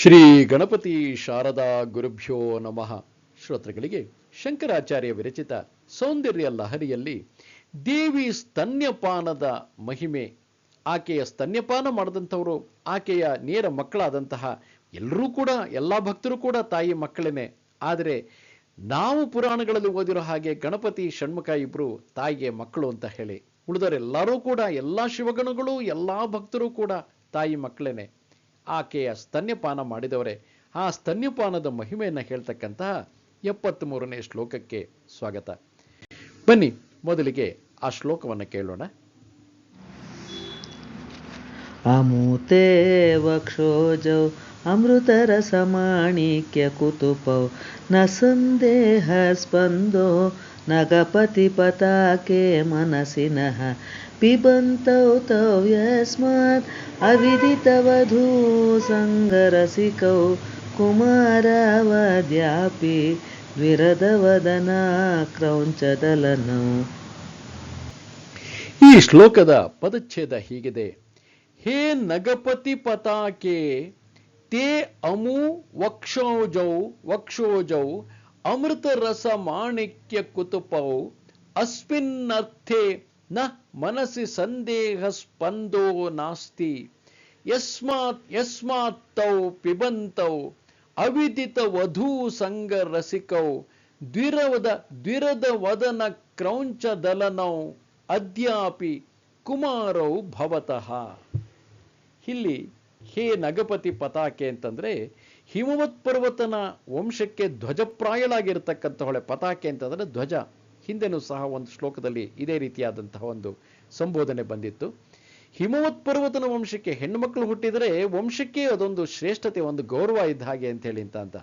ಶ್ರೀ ಗಣಪತಿ ಶಾರದಾ ಗುರುಭ್ಯೋ ನಮಃ. ಶ್ರೋತೃಗಳಿಗೆ ಶಂಕರಾಚಾರ್ಯ ವಿರಚಿತ ಸೌಂದರ್ಯ ಲಹರಿಯಲ್ಲಿ ದೇವಿ ಸ್ತನ್ಯಪಾನದ ಮಹಿಮೆ. ಆಕೆಯ ಸ್ತನ್ಯಪಾನ ಮಾಡಿದಂಥವರು, ಆಕೆಯ ನೇರ ಮಕ್ಕಳಾದಂತಹ ಎಲ್ಲರೂ ಕೂಡ, ಎಲ್ಲ ಭಕ್ತರು ಕೂಡ ತಾಯಿ ಮಕ್ಕಳೇನೆ ಆದರೆ ನಾವು ಪುರಾಣಗಳಲ್ಲಿ ಓದಿರೋ ಹಾಗೆ ಗಣಪತಿ ಷಣ್ಮುಖ ಇಬ್ಬರು ತಾಯಿಗೆ ಮಕ್ಕಳು ಅಂತ ಹೇಳಿ ಉಳಿದರೆಲ್ಲರೂ ಕೂಡ, ಎಲ್ಲ ಶಿವಗಣಗಳು, ಎಲ್ಲ ಭಕ್ತರು ಕೂಡ ತಾಯಿ ಮಕ್ಕಳೇನೆ ಆಕೆಯ ಸ್ತನ್ಯಪಾನ ಮಾಡಿದವರೇ. ಆ ಸ್ತನ್ಯಪಾನದ ಮಹಿಮೆಯನ್ನು ಹೇಳ್ತಕ್ಕಂತಹ ಎಪ್ಪತ್ತ್ ಮೂರನೇ ಶ್ಲೋಕಕ್ಕೆ ಸ್ವಾಗತ. ಬನ್ನಿ, ಮೊದಲಿಗೆ ಆ ಶ್ಲೋಕವನ್ನು ಕೇಳೋಣ. ಅಮೂತೆ ವಕ್ಷೋಜೌ ಅಮೃತರಸಮಾಣಿಕ್ಯ ಕುತುಪೌ ನ ಸಂದೇಹ ಸ್ಪಂದೋ नगपतिपताके मनसि नः पिबन्तौ तौ यस्मात् अविदितवधू सङ्गरसिकौ कुमारावद्यापि द्विरदवदना क्रौञ्चदलनौ ಈ ಶ್ಲೋಕದ ಪದಚ್ಛೇದ ಹೀಗಿದೆ ಹೇ ನಗಪತಿ ಪತಾಕೆ ತೇ ಅಮು ವಕ್ಷೋಜೌ ವಕ್ಷೋಜೌ ಅಮೃತ ರಸ ಮಾಣಿಕ್ಯ ಕುತುಪವು ಅಸ್ಮಿನ್ನರ್ಥೆ ನ ಮನಸಿ ಸಂದೇಹ ಸ್ಪಂದೋ ನಾಸ್ತಿ. ಯಸ್ಮಾತ್ ಯಸ್ಮಾತ್ತೌ ಪಿಬಂತೌ, ಅವಿದಿತ ವಧೂ ಸಂಗ ರಸಿಕೌ, ದ್ವಿರವದ, ದ್ವಿರದ ವದನ ಕ್ರೌಂಚ ದಲನೌ, ಅದ್ಯಾಪಿ ಕುಮಾರೌ ಭವತಃ. ಇಲ್ಲಿ ಹೇ ನಗಪತಿ ಪತಾಕೆ ಅಂತಂದ್ರೆ ಹಿಮವತ್ ಪರ್ವತನ ವಂಶಕ್ಕೆ ಧ್ವಜಪ್ರಾಯಳಾಗಿರ್ತಕ್ಕಂಥವಳೆ ಪತಾಕೆ ಅಂತಂದ್ರೆ ಧ್ವಜ. ಹಿಂದೆನೂ ಸಹ ಒಂದು ಶ್ಲೋಕದಲ್ಲಿ ಇದೇ ರೀತಿಯಾದಂತಹ ಒಂದು ಸಂಬೋಧನೆ ಬಂದಿತ್ತು. ಹಿಮವತ್ ಪರ್ವತನ ವಂಶಕ್ಕೆ ಹೆಣ್ಣುಮಕ್ಕಳು ಹುಟ್ಟಿದರೆ ವಂಶಕ್ಕೆ ಅದೊಂದು ಶ್ರೇಷ್ಠತೆ, ಒಂದು ಗೌರವ ಇದ್ದ ಹಾಗೆ ಅಂತ ಹೇಳಿ ಅಂತ ಅಂತ.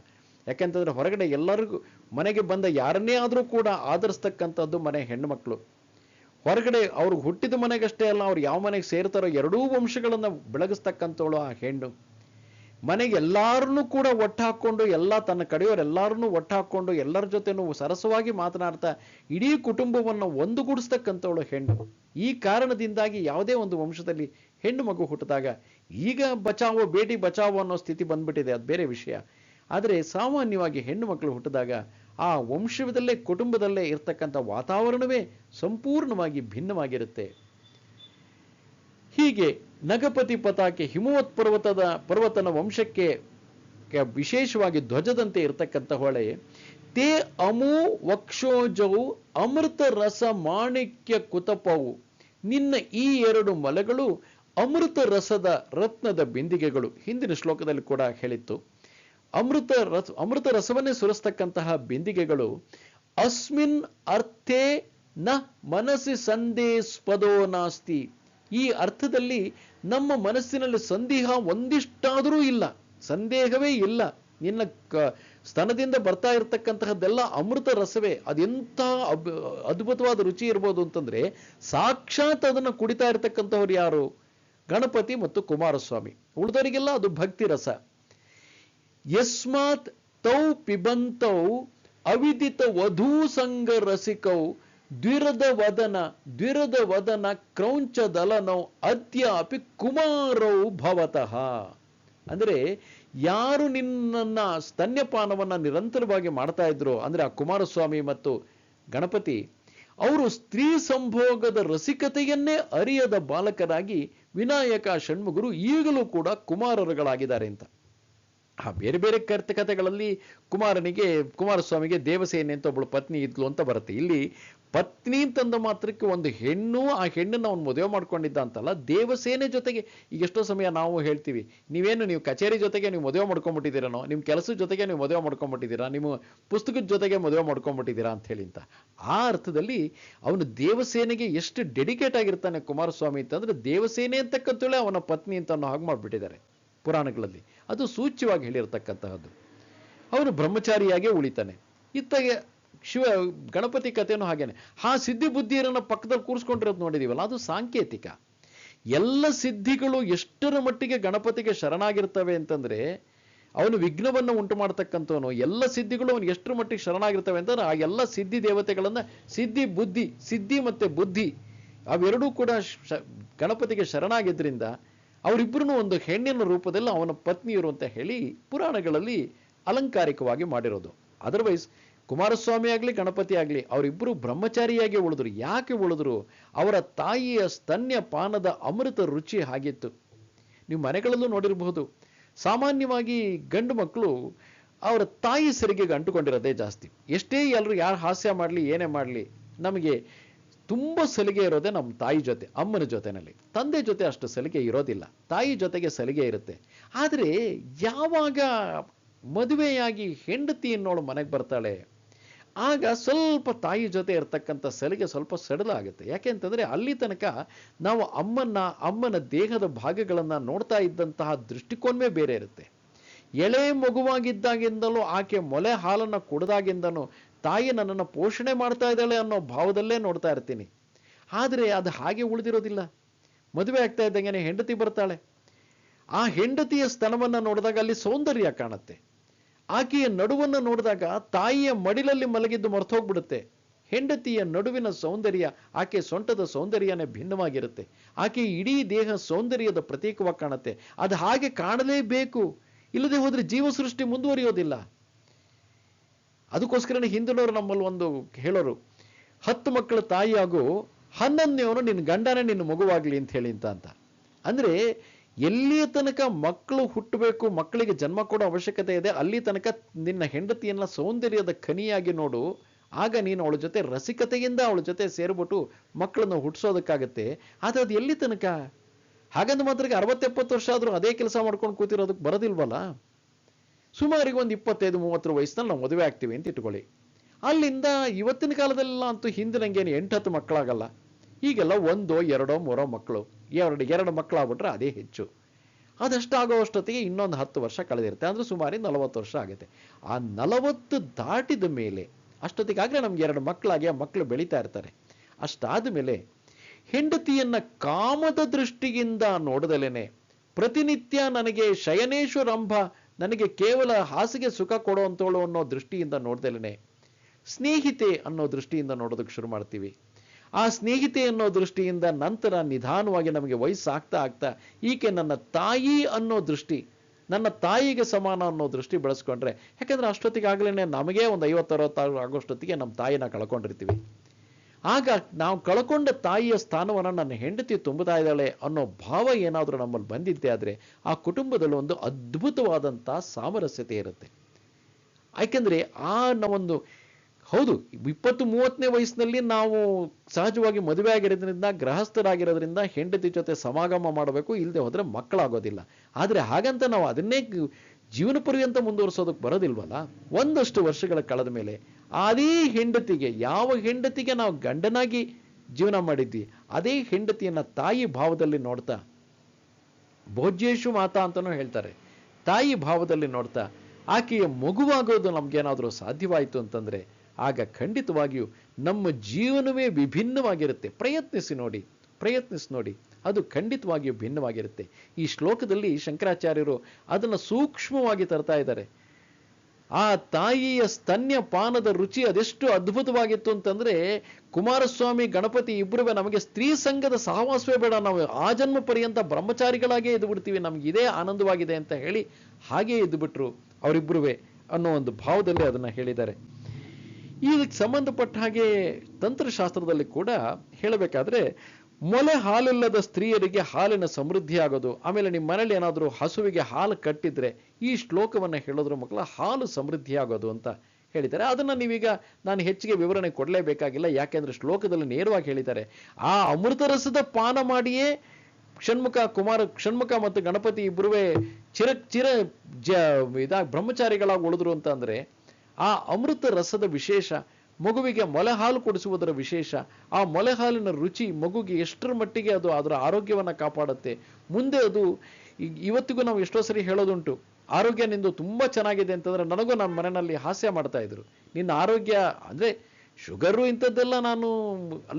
ಯಾಕಂತಂದ್ರೆ ಹೊರಗಡೆ ಎಲ್ಲರಿಗೂ ಮನೆಗೆ ಬಂದ ಯಾರನ್ನೇ ಆದರೂ ಕೂಡ ಆಧರಿಸ್ತಕ್ಕಂಥದ್ದು ಮನೆ ಹೆಣ್ಣು ಮಕ್ಕಳು ಹೊರಗಡೆ ಅವ್ರು ಹುಟ್ಟಿದ ಮನೆಗಷ್ಟೇ ಅಲ್ಲ, ಅವ್ರು ಯಾವ ಮನೆಗೆ ಸೇರ್ತಾರೋ ಎರಡೂ ವಂಶಗಳನ್ನು ಬೆಳಗಿಸ್ತಕ್ಕಂಥವಳು ಆ ಹೆಣ್ಣು. ಮನೆಗೆ ಎಲ್ಲಾರನ್ನೂ ಕೂಡ ಒಟ್ಟು ಹಾಕೊಂಡು ಎಲ್ಲ ತನ್ನ ಕಡೆಯವರು ಎಲ್ಲಾರನ್ನೂ ಒಟ್ಟು ಹಾಕೊಂಡು ಎಲ್ಲರ ಜೊತೆನೂ ಸರಸವಾಗಿ ಮಾತನಾಡ್ತಾ ಇಡೀ ಕುಟುಂಬವನ್ನು ಒಂದುಗೂಡಿಸ್ತಕ್ಕಂಥವಳು ಹೆಣ್ಣು. ಈ ಕಾರಣದಿಂದಾಗಿ ಯಾವುದೇ ಒಂದು ವಂಶದಲ್ಲಿ ಹೆಣ್ಣು ಮಗು ಹುಟ್ಟಿದಾಗ ಈಗ ಬಚಾವೋ ಬೇಟಿ ಬಚಾವೋ ಅನ್ನೋ ಸ್ಥಿತಿ ಬಂದ್ಬಿಟ್ಟಿದೆ, ಅದು ಬೇರೆ ವಿಷಯ. ಆದರೆ ಸಾಮಾನ್ಯವಾಗಿ ಹೆಣ್ಣು ಮಕ್ಕಳು ಹುಟ್ಟಿದಾಗ ಆ ವಂಶದಲ್ಲೇ, ಕುಟುಂಬದಲ್ಲೇ ಇರ್ತಕ್ಕಂಥ ವಾತಾವರಣವೇ ಸಂಪೂರ್ಣವಾಗಿ ಭಿನ್ನವಾಗಿರುತ್ತೆ. ಹೀಗೆ ನಗಪತಿ ಪತಾಕೆ ಹಿಮವತ್ ಪರ್ವತದ, ಪರ್ವತನ ವಂಶಕ್ಕೆ ವಿಶೇಷವಾಗಿ ಧ್ವಜದಂತೆ ಇರತಕ್ಕಂಥ ಹೊಳೆ, ತೇ ಅಮು ವಕ್ಷೋಜವು ಅಮೃತ ರಸ ಮಾಣಿಕ್ಯ ಕುತಪವು. ನಿನ್ನ ಈ ಎರಡು ಮಲೆಗಳು ಅಮೃತ ರಸದ ರತ್ನದ ಬಿಂದಿಗೆಗಳು. ಹಿಂದಿನ ಶ್ಲೋಕದಲ್ಲಿ ಕೂಡ ಹೇಳಿತ್ತು. ಅಮೃತ ರಸ, ಅಮೃತ ರಸವನ್ನೇ ಸುರಿಸ್ತಕ್ಕಂತಹ ಬಿಂದಿಗೆಗಳು, ಅಸ್ಮಿನ್ ಅರ್ಥೇ ನ ಮನಸ್ಸಿ ಸಂದೇಸ್ಪದೋ ನಾಸ್ತಿ. ಈ ಅರ್ಥದಲ್ಲಿ ನಮ್ಮ ಮನಸ್ಸಿನಲ್ಲಿ ಸಂದೇಹ ಒಂದಿಷ್ಟಾದರೂ ಇಲ್ಲ, ಸಂದೇಹವೇ ಇಲ್ಲ. ನಿನ್ನ ಕ- ಸ್ತನದಿಂದ ಬರ್ತಾ ಇರತಕ್ಕಂತಹದ್ದೆಲ್ಲ ಅಮೃತ ರಸವೇ. ಅದೆಂಥ ಅದ್ಭುತವಾದ ರುಚಿ ಇರ್ಬೋದು ಅಂತಂದ್ರೆ, ಸಾಕ್ಷಾತ್ ಅದನ್ನು ಕುಡಿತಾ ಇರತಕ್ಕಂಥವ್ರು ಯಾರು? ಗಣಪತಿ ಮತ್ತು ಕುಮಾರಸ್ವಾಮಿ. ಉಳಿದವರಿಗೆಲ್ಲ ಅದು ಭಕ್ತಿ ರಸ. ಯಸ್ಮಾತ್ ತೌ ಪಿಬಂತೌ ಅವಿದಿತ ವಧೂ ಸಂಗ ರಸಿಕೌ ದ್ವಿರದ ವದನ ದ್ವಿರದ ವದನ ಕ್ರೌಂಚ ದಲನೌ ಅದ್ಯಾಪಿ ಕುಮಾರೌ ಭವತಃ. ಅಂದರೆ ಯಾರು ನಿನ್ನ ಸ್ತನ್ಯಪಾನವನ್ನ ನಿರಂತರವಾಗಿ ಮಾಡ್ತಾ ಇದ್ರು, ಅಂದರೆ ಆ ಕುಮಾರಸ್ವಾಮಿ ಮತ್ತು ಗಣಪತಿ, ಅವರು ಸ್ತ್ರೀ ಸಂಭೋಗದ ರಸಿಕತೆಯನ್ನೇ ಅರಿಯದ ಬಾಲಕರಾಗಿ ವಿನಾಯಕ ಷಣ್ಮುಗರು ಈಗಲೂ ಕೂಡ ಕುಮಾರರುಗಳಾಗಿದ್ದಾರೆ ಅಂತ. ಆ ಬೇರೆ ಬೇರೆ ಕಥೆಗಳಲ್ಲಿ ಕುಮಾರನಿಗೆ, ಕುಮಾರಸ್ವಾಮಿಗೆ ದೇವಸೇನೆ ಅಂತ ಒಬ್ಬಳು ಪತ್ನಿ ಇದ್ಲು ಅಂತ ಬರುತ್ತೆ. ಇಲ್ಲಿ ಪತ್ನಿ ಅಂತಂದ ಮಾತ್ರಕ್ಕೆ ಒಂದು ಹೆಣ್ಣು, ಆ ಹೆಣ್ಣನ್ನು ಅವನು ಮದುವೆ ಮಾಡ್ಕೊಂಡಿದ್ದ ಅಂತಲ್ಲ, ದೇವಸೇನೆ ಜೊತೆಗೆ ಈಗ ಎಷ್ಟೋ ಸಮಯ ನಾವು ಹೇಳ್ತೀವಿ, ನೀವೇನು ನೀವು ಕಚೇರಿ ಜೊತೆಗೆ ನೀವು ಮದುವೆ ಮಾಡ್ಕೊಂಬಿಟ್ಟಿದ್ದೀರನೋ ನಿಮ್ಮ ಕೆಲಸದ ಜೊತೆಗೆ ನೀವು ಮದುವೆ ಮಾಡ್ಕೊಂಬಿಟ್ಟಿದ್ದೀರಾ ನಿಮ್ಮ ಪುಸ್ತಕದ ಜೊತೆಗೆ ಮದುವೆ ಮಾಡ್ಕೊಂಬಿಟ್ಟಿದ್ದೀರಾ ಅಂತ ಹೇಳಿ ಅಂತ ಆ ಅರ್ಥದಲ್ಲಿ ಅವನು ದೇವಸೇನೆಗೆ ಎಷ್ಟು ಡೆಡಿಕೇಟ್ ಆಗಿರ್ತಾನೆ ಕುಮಾರಸ್ವಾಮಿ ಅಂತಂದ್ರೆ ದೇವಸೇನೆ ಅಂತಕ್ಕಂಥೇಳಿ ಅವನ ಪತ್ನಿ ಅಂತ ಅನ್ನೋ ಹಾಗೆ ಮಾಡಿಬಿಟ್ಟಿದ್ದಾರೆ. ಪುರಾಣಗಳಲ್ಲಿ. ಅದು ಸೂಚ್ಯವಾಗಿ ಹೇಳಿರ್ತಕ್ಕಂತಹದ್ದು. ಅವನು ಬ್ರಹ್ಮಚಾರಿಯಾಗೇ ಉಳಿತಾನೆ. ಇತ್ತಗೆ ಶಿವ ಗಣಪತಿ ಕಥೆನೂ ಹಾಗೇನೆ. ಆ ಸಿದ್ಧಿ ಬುದ್ಧಿಯರನ್ನ ಪಕ್ಕದಲ್ಲಿ ಕೂರಿಸ್ಕೊಂಡಿರೋದು ನೋಡಿದೀವಲ್ಲ, ಅದು ಸಾಂಕೇತಿಕ. ಎಲ್ಲ ಸಿದ್ಧಿಗಳು ಎಷ್ಟರ ಮಟ್ಟಿಗೆ ಗಣಪತಿಗೆ ಶರಣಾಗಿರ್ತವೆ ಅಂತಂದ್ರೆ, ಅವನು ವಿಘ್ನವನ್ನು ಉಂಟು ಮಾಡ್ತಕ್ಕಂಥವನು ಎಲ್ಲ ಸಿದ್ಧಿಗಳು ಅವನು ಎಷ್ಟರ ಮಟ್ಟಿಗೆ ಶರಣಾಗಿರ್ತವೆ ಅಂತಂದ್ರೆ, ಆ ಎಲ್ಲ ಸಿದ್ಧಿ ದೇವತೆಗಳನ್ನ ಸಿದ್ಧಿ ಬುದ್ಧಿ, ಸಿದ್ಧಿ ಮತ್ತೆ ಬುದ್ಧಿ, ಅವೆರಡೂ ಕೂಡ ಗಣಪತಿಗೆ ಶರಣಾಗಿದ್ರಿಂದ ಅವರಿಬ್ಬರೂ ಒಂದು ಹೆಣ್ಣಿನ ರೂಪದಲ್ಲಿ ಅವನ ಪತ್ನಿಯರು ಅಂತ ಹೇಳಿ ಪುರಾಣಗಳಲ್ಲಿ ಅಲಂಕಾರಿಕವಾಗಿ ಮಾಡಿರೋದು. ಅದರ್ವೈಸ್ ಕುಮಾರಸ್ವಾಮಿ ಆಗಲಿ, ಗಣಪತಿ ಆಗಲಿ, ಅವರಿಬ್ಬರು ಬ್ರಹ್ಮಚಾರಿಯಾಗಿ ಉಳಿದ್ರು. ಯಾಕೆ ಉಳಿದ್ರು? ಅವರ ತಾಯಿಯ ಸ್ತನ್ಯ ಪಾನದ ಅಮೃತ ರುಚಿ ಆಗಿತ್ತು ನೀವು ಮನೆಗಳಲ್ಲೂ ನೋಡಿರಬಹುದು. ಸಾಮಾನ್ಯವಾಗಿ ಗಂಡು ಮಕ್ಕಳು ಅವರ ತಾಯಿ ಸರಿಗೆಗೆ ಅಂಟುಕೊಂಡಿರೋದೇ ಜಾಸ್ತಿ. ಎಷ್ಟೇ ಎಲ್ಲರೂ ಯಾರು ಹಾಸ್ಯ ಮಾಡಲಿ, ಏನೇ ಮಾಡಲಿ, ನಮಗೆ ತುಂಬ ಸಲಿಗೆ ಇರೋದೇ ನಮ್ಮ ತಾಯಿ ಜೊತೆ, ಅಮ್ಮನ ಜೊತೆನಲ್ಲಿ. ತಂದೆ ಜೊತೆ ಅಷ್ಟು ಸಲಿಗೆ ಇರೋದಿಲ್ಲ. ತಾಯಿ ಜೊತೆಗೆ ಸಲಿಗೆ ಇರುತ್ತೆ. ಆದರೆ ಯಾವಾಗ ಮದುವೆಯಾಗಿ ಹೆಂಡತಿ ಅನ್ನೋಳು ಮನೆಗೆ ಬರ್ತಾಳೆ, ಆಗ ಸ್ವಲ್ಪ ತಾಯಿ ಜೊತೆ ಇರತಕ್ಕಂಥ ಸಲಿಗೆ ಸ್ವಲ್ಪ ಸಡಲಾಗುತ್ತೆ ಯಾಕೆ ಅಂತಂದ್ರೆ ಅಲ್ಲಿ ತನಕ ನಾವು ಅಮ್ಮನ್ನ, ಅಮ್ಮನ ದೇಹದ ಭಾಗಗಳನ್ನ ನೋಡ್ತಾ ಇದ್ದಂತಹ ದೃಷ್ಟಿಕೋನವೇ ಬೇರೆ ಇರುತ್ತೆ. ಎಳೆ ಮಗುವಾಗಿದ್ದಾಗಿಂದಲೂ, ಆಕೆ ಮೊಲೆ ಹಾಲನ್ನ ಕುಡ್ದಾಗಿಂದನೂ ತಾಯಿ ನನ್ನನ್ನು ಪೋಷಣೆ ಮಾಡ್ತಾ ಇದ್ದಾಳೆ ಅನ್ನೋ ಭಾವದಲ್ಲೇ ನೋಡ್ತಾ ಇರ್ತೀನಿ. ಆದರೆ ಅದು ಹಾಗೆ ಉಳಿದಿರೋದಿಲ್ಲ. ಮದುವೆ ಆಗ್ತಾ ಇದ್ದಂಗೆ ಹೆಂಡತಿ ಬರ್ತಾಳೆ. ಆ ಹೆಂಡತಿಯ ಸ್ತನವನ್ನ ನೋಡಿದಾಗ ಅಲ್ಲಿ ಸೌಂದರ್ಯ ಕಾಣುತ್ತೆ. ಆಕೆಯ ನಡುವನ್ನು ನೋಡಿದಾಗ ತಾಯಿಯ ಮಡಿಲಲ್ಲಿ ಮಲಗಿದ್ದು ಮರ್ತೋಗ್ಬಿಡುತ್ತೆ. ಹೆಂಡತಿಯ ನಡುವಿನ ಸೌಂದರ್ಯ ಆಕೆ ಸೊಂಟದ ಸೌಂದರ್ಯನೇ ಭಿನ್ನವಾಗಿರುತ್ತೆ. ಆಕೆ ಇಡೀ ದೇಹ ಸೌಂದರ್ಯದ ಪ್ರತೀಕವಾಗಿ ಕಾಣುತ್ತೆ. ಅದು ಹಾಗೆ ಕಾಣಲೇಬೇಕು. ಇಲ್ಲದೆ ಹೋದರೆ ಜೀವ ಸೃಷ್ಟಿ ಮುಂದುವರಿಯೋದಿಲ್ಲ. ಅದಕ್ಕೋಸ್ಕರನೇ ಹಿಂದಿನವರು ನಮ್ಮಲ್ಲಿ ಒಂದು ಹೇಳೋರು, ಹತ್ತು ಮಕ್ಕಳ ತಾಯಿಯಾಗು ಹನ್ನೊಂದನೇವನು ನಿನ್ನ ಗಂಡನೇ ನಿನ್ನ ಮಗುವಾಗಲಿ ಅಂತ ಹೇಳಿ ಅಂತ ಅಂತ. ಅಂದರೆ ಎಲ್ಲಿಯ ತನಕ ಮಕ್ಕಳು ಹುಟ್ಟಬೇಕು, ಮಕ್ಕಳಿಗೆ ಜನ್ಮ ಕೊಡೋ ಅವಶ್ಯಕತೆ ಇದೆ, ಅಲ್ಲಿ ತನಕ ನಿನ್ನ ಹೆಂಡತಿಯನ್ನು ಸೌಂದರ್ಯದ ಖನಿಯಾಗಿ ನೋಡು, ಆಗ ನೀನು ಅವಳ ಜೊತೆ ರಸಿಕತೆಯಿಂದ ಅವಳ ಜೊತೆ ಸೇರ್ಬಿಟ್ಟು ಮಕ್ಕಳನ್ನು ಹುಟ್ಟಿಸೋದಕ್ಕಾಗತ್ತೆ. ಆದರೆ ಅದು ಎಲ್ಲಿ ತನಕ? ಹಾಗಂದ ಮಾತ್ರಕ್ಕೆ ಅರವತ್ತೆಪ್ಪತ್ತು ವರ್ಷ ಆದರೂ ಅದೇ ಕೆಲಸ ಮಾಡ್ಕೊಂಡು ಕೂತಿರೋದಕ್ಕೆ ಬರೋದಿಲ್ವಲ್ಲ? ಸುಮಾರಿಗೆ ಒಂದು ಇಪ್ಪತ್ತೈದು, ಮೂವತ್ತರ ವಯಸ್ಸಿನಲ್ಲಿ ನಾವು ಮದುವೆ ಆಗ್ತೀವಿ ಅಂತ ಇಟ್ಕೊಳ್ಳಿ. ಅಲ್ಲಿಂದ ಇವತ್ತಿನ ಕಾಲದಲ್ಲೆಲ್ಲ ಅಂತೂ ಹಿಂದಿನಂಗೇನು ಎಂಟು ಹತ್ತು ಮಕ್ಕಳಾಗಲ್ಲ. ಈಗೆಲ್ಲ ಒಂದೋ, ಎರಡೋ, ಮೂರೋ ಮಕ್ಕಳು. ಎರಡು ಎರಡು ಮಕ್ಕಳಾಗ್ಬಿಟ್ರೆ ಅದೇ ಹೆಚ್ಚು. ಅದಷ್ಟಾಗೋ ಅಷ್ಟೊತ್ತಿಗೆ ಇನ್ನೊಂದು ಹತ್ತು ವರ್ಷ ಕಳೆದಿರುತ್ತೆ. ಅಂದರೆ ಸುಮಾರು ನಲವತ್ತು ವರ್ಷ ಆಗುತ್ತೆ. ಆ ನಲವತ್ತು ದಾಟಿದ ಮೇಲೆ ಅಷ್ಟೊತ್ತಿಗಾಗಲೇ ನಮ್ಗೆ ಎರಡು ಮಕ್ಕಳಾಗಿ ಆ ಮಕ್ಕಳು ಬೆಳೀತಾ ಇರ್ತಾರೆ. ಅಷ್ಟಾದ ಮೇಲೆ ಹೆಂಡತಿಯನ್ನು ಕಾಮದ ದೃಷ್ಟಿಯಿಂದ ನೋಡದಲೇನೆ ಪ್ರತಿನಿತ್ಯ ನನಗೆ ಶಯನೇಶ್ವರಂಭ ನನಗೆ ಕೇವಲ ಹಾಸಿಗೆ ಸುಖ ಕೊಡುವಂಥವಳು ಅನ್ನೋ ದೃಷ್ಟಿಯಿಂದ ನೋಡ್ದೇನೆ ಸ್ನೇಹಿತೆ ಅನ್ನೋ ದೃಷ್ಟಿಯಿಂದ ನೋಡೋದಕ್ಕೆ ಶುರು ಮಾಡ್ತೀವಿ. ಆ ಸ್ನೇಹಿತೆ ಅನ್ನೋ ದೃಷ್ಟಿಯಿಂದ ನಂತರ ನಿಧಾನವಾಗಿ ನಮಗೆ ವಯಸ್ಸಾಗ್ತಾ ಆಗ್ತಾ ಈಕೆ ನನ್ನ ತಾಯಿ ಅನ್ನೋ ದೃಷ್ಟಿ, ನನ್ನ ತಾಯಿಗೆ ಸಮಾನ ಅನ್ನೋ ದೃಷ್ಟಿ ಬೆಳೆಸ್ಕೊಂಡ್ರೆ, ಯಾಕಂದ್ರೆ ಅಷ್ಟೊತ್ತಿಗಾಗಲೇ ನಮಗೆ ಒಂದು ಐವತ್ತರವತ್ತಾರು ಆಗೋಷ್ಟೊತ್ತಿಗೆ ನಮ್ಮ ತಾಯಿನ ಕಳ್ಕೊಂಡಿರ್ತೀವಿ. ಆಗ ನಾವು ಕಳ್ಕೊಂಡ ತಾಯಿಯ ಸ್ಥಾನವನ್ನು ನನ್ನ ಹೆಂಡತಿ ತುಂಬುತ್ತಾ ಇದ್ದಾಳೆ ಅನ್ನೋ ಭಾವ ಏನಾದರೂ ನಮ್ಮಲ್ಲಿ ಬಂದಿದ್ದೆ ಆದರೆ ಆ ಕುಟುಂಬದಲ್ಲಿ ಒಂದು ಅದ್ಭುತವಾದಂಥ ಸಾಮರಸ್ಯತೆ ಇರುತ್ತೆ. ಯಾಕೆಂದರೆ ಆ ಒಂದು ಹೌದು, ಇಪ್ಪತ್ತು ಮೂವತ್ತನೇ ವಯಸ್ಸಿನಲ್ಲಿ ನಾವು ಸಹಜವಾಗಿ ಮದುವೆ ಆಗಿರೋದ್ರಿಂದ, ಗೃಹಸ್ಥರಾಗಿರೋದ್ರಿಂದ ಹೆಂಡತಿ ಜೊತೆ ಸಮಾಗಮ ಮಾಡಬೇಕು ಇಲ್ಲದೆ ಹೋದರೆ ಮಕ್ಕಳಾಗೋದಿಲ್ಲ. ಆದರೆ ಹಾಗಂತ ನಾವು ಅದನ್ನೇ ಜೀವನ ಪರ್ಯಂತ ಮುಂದುವರಿಸೋದಕ್ಕೆ ಬರೋದಿಲ್ವಲ್ಲ? ಒಂದಷ್ಟು ವರ್ಷಗಳ ಕಳೆದ ಮೇಲೆ ಅದೇ ಹೆಂಡತಿಗೆ, ಯಾವ ಹೆಂಡತಿಗೆ ನಾವು ಗಂಡನಾಗಿ ಜೀವನ ಮಾಡಿದ್ವಿ, ಅದೇ ಹೆಂಡತಿಯನ್ನ ತಾಯಿ ಭಾವದಲ್ಲಿ ನೋಡ್ತಾ, ಭೋಜ್ಯೇಶು ಮಾತಾ ಅಂತಲೂ ಹೇಳ್ತಾರೆ, ತಾಯಿ ಭಾವದಲ್ಲಿ ನೋಡ್ತಾ, ಆಕೆಯ ಮಗುವಾಗೋದು ನಮ್ಗೇನಾದರೂ ಸಾಧ್ಯವಾಯಿತು ಅಂತಂದ್ರೆ, ಆಗ ಖಂಡಿತವಾಗಿಯೂ ನಮ್ಮ ಜೀವನವೇ ವಿಭಿನ್ನವಾಗಿರುತ್ತೆ. ಪ್ರಯತ್ನಿಸಿ ನೋಡಿ ಪ್ರಯತ್ನಿಸಿ ನೋಡಿ, ಅದು ಖಂಡಿತವಾಗಿಯೂ ಭಿನ್ನವಾಗಿರುತ್ತೆ. ಈ ಶ್ಲೋಕದಲ್ಲಿ ಶಂಕರಾಚಾರ್ಯರು ಅದನ್ನು ಸೂಕ್ಷ್ಮವಾಗಿ ತರ್ತಾ ಇದ್ದಾರೆ. ಆ ತಾಯಿಯ ಸ್ತನ್ಯ ಪಾನದ ರುಚಿ ಅದೆಷ್ಟು ಅದ್ಭುತವಾಗಿತ್ತು ಅಂತಂದ್ರೆ ಕುಮಾರಸ್ವಾಮಿ, ಗಣಪತಿ ಇಬ್ಬರುವೆ ನಮಗೆ ಸ್ತ್ರೀ ಸಂಘದ ಸಹವಾಸವೇ ಬೇಡ. ನಾವು ಆ ಜನ್ಮ ಪರ್ಯಂತ ಬ್ರಹ್ಮಚಾರಿಗಳಾಗೇ ಇದ್ದು ಬಿಡ್ತೀವಿ. ನಮ್ಗೆ ಇದೇ ಆನಂದವಾಗಿದೆ ಅಂತ ಹೇಳಿ ಹಾಗೇ ಇದ್ದು ಬಿಟ್ರು ಅವರಿಬ್ಬರುವೆ ಅನ್ನೋ ಒಂದು ಭಾವದಲ್ಲಿ ಅದನ್ನ ಹೇಳಿದ್ದಾರೆ. ಇದಕ್ಕೆ ಸಂಬಂಧಪಟ್ಟ ಹಾಗೆ ತಂತ್ರಶಾಸ್ತ್ರದಲ್ಲಿ ಕೂಡ ಹೇಳಬೇಕಾದ್ರೆ ಮೊಲೆ ಹಾಲಿಲ್ಲದ ಸ್ತ್ರೀಯರಿಗೆ ಹಾಲಿನ ಸಮೃದ್ಧಿ ಆಗೋದು, ಆಮೇಲೆ ನಿಮ್ಮ ಮನೇಲಿ ಏನಾದರೂ ಹಸುವಿಗೆ ಹಾಲು ಕಟ್ಟಿದ್ರೆ ಈ ಶ್ಲೋಕವನ್ನು ಹೇಳೋದ್ರ ಮಕ್ಕಳ ಹಾಲು ಸಮೃದ್ಧಿ ಆಗೋದು ಅಂತ ಹೇಳಿದ್ದಾರೆ. ಅದನ್ನು ನೀವೀಗ ನಾನು ಹೆಚ್ಚಿಗೆ ವಿವರಣೆ ಕೊಡಲೇಬೇಕಾಗಿಲ್ಲ. ಯಾಕೆಂದ್ರೆ ಶ್ಲೋಕದಲ್ಲಿ ನೇರವಾಗಿ ಹೇಳಿದ್ದಾರೆ. ಆ ಅಮೃತ ರಸದ ಪಾನ ಮಾಡಿಯೇ ಷಣ್ಮುಖ ಕುಮಾರ, ಷಣ್ಮುಖ ಮತ್ತು ಗಣಪತಿ ಇಬ್ಬರುವೇ ಚಿರ ಚಿರ ಜ, ಇದಾಗಿ ಬ್ರಹ್ಮಚಾರಿಗಳಾಗಿ ಉಳಿದ್ರು ಅಂತ ಅಂದರೆ ಆ ಅಮೃತ ರಸದ ವಿಶೇಷ ಮಗುವಿಗೆ ಮೊಲೆ ಹಾಲು ಕೊಡಿಸುವುದರ ವಿಶೇಷ, ಆ ಮೊಲೆ ಹಾಲಿನ ರುಚಿ ಮಗುಗೆ ಎಷ್ಟರ ಮಟ್ಟಿಗೆ ಅದು ಅದರ ಆರೋಗ್ಯವನ್ನು ಕಾಪಾಡುತ್ತೆ. ಮುಂದೆ ಅದು ಇವತ್ತಿಗೂ ನಾವು ಎಷ್ಟೋ ಸರಿ ಹೇಳೋದುಂಟು, ಆರೋಗ್ಯ ನಿಂದು ತುಂಬ ಚೆನ್ನಾಗಿದೆ ಅಂತಂದ್ರೆ ನನಗೂ ನನ್ನ ಮನೆಯಲ್ಲಿ ಹಾಸ್ಯ ಮಾಡ್ತಾ ಇದ್ರು. ನಿನ್ನ ಆರೋಗ್ಯ, ಅಂದ್ರೆ ಶುಗರು ಇಂಥದ್ದೆಲ್ಲ ನಾನು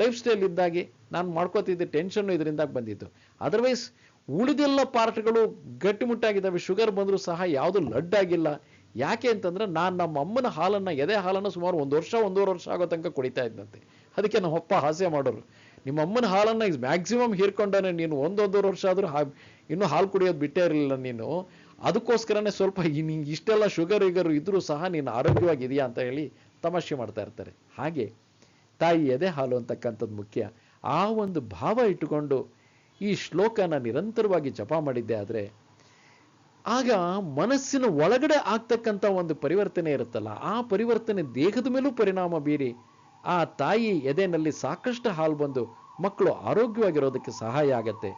ಲೈಫ್ ಸ್ಟೈಲ್ ಇದ್ದಾಗೆ ನಾನು ಮಾಡ್ಕೋತಿದ್ದೆ ಟೆನ್ಷನ್ ಇದರಿಂದ ಬಂದಿತ್ತು. ಅದರ್ವೈಸ್ ಉಳಿದೆಲ್ಲ ಪಾರ್ಟ್ಗಳು ಗಟ್ಟಿಮುಟ್ಟಾಗಿದ್ದಾವೆ, ಶುಗರ್ ಬಂದರೂ ಸಹ ಯಾವುದು ಲಡ್ಡಾಗಿಲ್ಲ. ಯಾಕೆ ಅಂತಂದ್ರೆ ನಾನು ನಮ್ಮ ಅಮ್ಮನ ಹಾಲನ್ನ, ಎದೆ ಹಾಲನ್ನು ಸುಮಾರು ಒಂದು ವರ್ಷ, ಒಂದೂವರೆ ವರ್ಷ ಆಗೋ ತನಕ ಕುಡಿತಾ ಇದ್ದಂತೆ ಅದಕ್ಕೆ ನಮ್ಮ ಅಪ್ಪ ಹಾಸ್ಯ ಮಾಡೋರು. ನಿಮ್ಮ ಅಮ್ಮನ ಹಾಲನ್ನ ಮ್ಯಾಕ್ಸಿಮಮ್ ಹೀರ್ಕೊಂಡಾನೆ ನೀನು ಒಂದೊಂದೂವರೆ ವರ್ಷ ಆದರೂ ಹಾ ಇನ್ನೂ ಹಾಲು ಕುಡಿಯೋದು ಬಿಟ್ಟೇ ಇರಲಿಲ್ಲ ನೀನು. ಅದಕ್ಕೋಸ್ಕರನೇ ಸ್ವಲ್ಪ ನಿಂಗೆ ಇಷ್ಟೆಲ್ಲ ಶುಗರ್ ಇಗರು ಇದ್ರೂ ಸಹ ನೀನು ಆರೋಗ್ಯವಾಗಿದೆಯಾ ಅಂತ ಹೇಳಿ ತಮಾಷೆ ಮಾಡ್ತಾ ಇರ್ತಾರೆ. ಹಾಗೆ ತಾಯಿ ಎದೆ ಹಾಲು ಅಂತಕ್ಕಂಥದ್ದು ಮುಖ್ಯ. ಆ ಒಂದು ಭಾವ ಇಟ್ಟುಕೊಂಡು ಈ ಶ್ಲೋಕನ ನಿರಂತರವಾಗಿ ಜಪ ಮಾಡಿದ್ದೆ ಆದರೆ ಆಗ ಮನಸ್ಸಿನ ಒಳಗಡೆ ಆಗ್ತಕ್ಕಂಥ ಒಂದು ಪರಿವರ್ತನೆ ಇರುತ್ತಲ್ಲ, ಆ ಪರಿವರ್ತನೆ ದೇಹದ ಮೇಲೂ ಪರಿಣಾಮ ಬೀರಿ ಆ ತಾಯಿ ಎದೆನಲ್ಲಿ ಸಾಕಷ್ಟು ಹಾಲು ಬಂದು ಮಕ್ಕಳು ಆರೋಗ್ಯವಾಗಿರೋದಕ್ಕೆ ಸಹಾಯ ಆಗತ್ತೆ.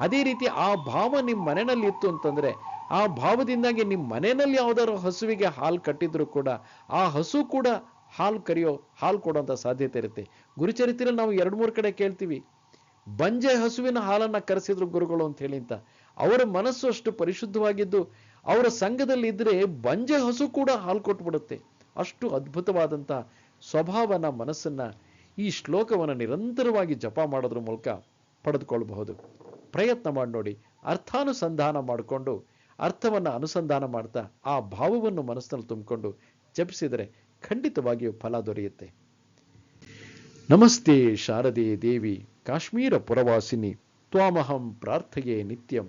ಅದೇ ರೀತಿ ಆ ಭಾವ ನಿಮ್ಮ ಮನೆಯಲ್ಲಿ ಇತ್ತು ಅಂತಂದ್ರೆ, ಆ ಭಾವದಿಂದಾಗಿ ನಿಮ್ಮ ಮನೆಯಲ್ಲಿ ಯಾವ್ದಾದ್ರು ಹಸುವಿಗೆ ಹಾಲು ಕಟ್ಟಿದ್ರು ಕೂಡ, ಆ ಹಸು ಕೂಡ ಹಾಲು ಕರಿಯೋ, ಹಾಲು ಕೊಡೋಂಥ ಸಾಧ್ಯತೆ ಇರುತ್ತೆ. ಗುರುಚರಿತ್ರೆಯಲ್ಲಿ ನಾವು ಎರಡು ಮೂರು ಕಡೆ ಕೇಳ್ತೀವಿ, ಬಂಜೆ ಹಸುವಿನ ಹಾಲನ್ನ ಕರೆಸಿದ್ರು ಗುರುಗಳು ಅಂತ ಹೇಳಿ ಅಂತ. ಅವರ ಮನಸ್ಸು ಅಷ್ಟು ಪರಿಶುದ್ಧವಾಗಿದ್ದು, ಅವರ ಸಂಘದಲ್ಲಿ ಇದ್ರೆ ಬಂಜೆ ಹಸು ಕೂಡ ಹಾಲು ಕೊಟ್ಬಿಡುತ್ತೆ. ಅಷ್ಟು ಅದ್ಭುತವಾದಂಥ ಸ್ವಭಾವನ ಮನಸ್ಸನ್ನ ಈ ಶ್ಲೋಕವನ್ನು ನಿರಂತರವಾಗಿ ಜಪ ಮಾಡೋದ್ರ ಮೂಲಕ ಪಡೆದುಕೊಳ್ಳಬಹುದು ಪ್ರಯತ್ನ ಮಾಡಿ ನೋಡಿ, ಅರ್ಥಾನುಸಂಧಾನ ಮಾಡಿಕೊಂಡು, ಅರ್ಥವನ್ನು ಅನುಸಂಧಾನ ಮಾಡ್ತಾ ಆ ಭಾವವನ್ನು ಮನಸ್ಸಿನಲ್ಲಿ ತುಂಬಿಕೊಂಡು ಜಪಿಸಿದರೆ ಖಂಡಿತವಾಗಿಯೂ ಫಲ ದೊರೆಯುತ್ತೆ. ನಮಸ್ತೆ ಶಾರದೆ ದೇವಿ, ಕಾಶ್ಮೀರ ಪುರವಾಸಿನಿ, ತ್ವಾಮಹಂ ಪ್ರಾರ್ಥೆಯೇ ನಿತ್ಯಂ.